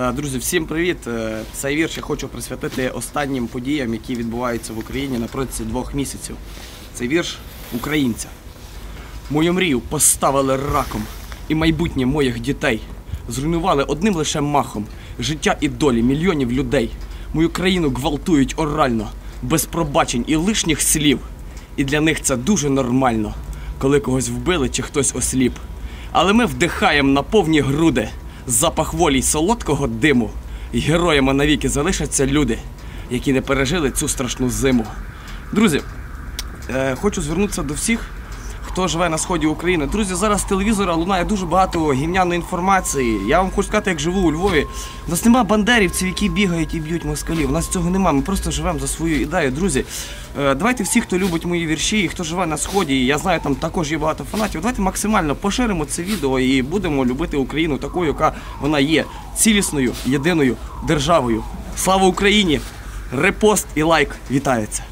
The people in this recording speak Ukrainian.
Е, Друзі, всім привіт! Е, Цей вірш я хочу присвятити останнім подіям, які відбуваються в Україні на протязі двох місяців. Цей вірш українця. Мою мрію поставили раком, і майбутнє моїх дітей зруйнували одним лише махом життя і долі мільйонів людей. Мою країну гвалтують орально, без пробачень і лишніх слів. І для них це дуже нормально, коли когось вбили чи хтось осліп. Але ми вдихаємо на повні груди запах волі й солодкого диму. Героями навіки залишаться люди, які не пережили цю страшну зиму. Друзі, Е, хочу звернутися до всіх, хто живе на сході України. Друзі, зараз з телевізора лунає дуже багато гімняної інформації. Я вам хочу сказати, як живу у Львові. У нас нема бандерівців, які бігають і б'ють москалів. У нас цього нема. Ми просто живемо за свою ідею. Друзі, е, давайте всі, хто любить мої вірші, і хто живе на сході, і я знаю, там також є багато фанатів. Давайте максимально поширимо це відео і будемо любити Україну такою, яка вона є цілісною, єдиною державою. Слава Україні! Репост і лайк вітається!